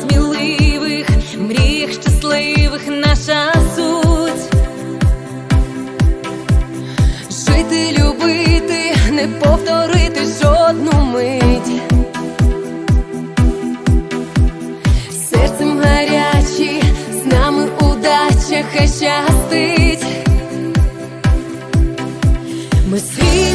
сміливих, мріях щасливих наша суть. Жити, любити, не повторити жодну мить. Серцем гарячі, з нами удача хай щастить. Ми свій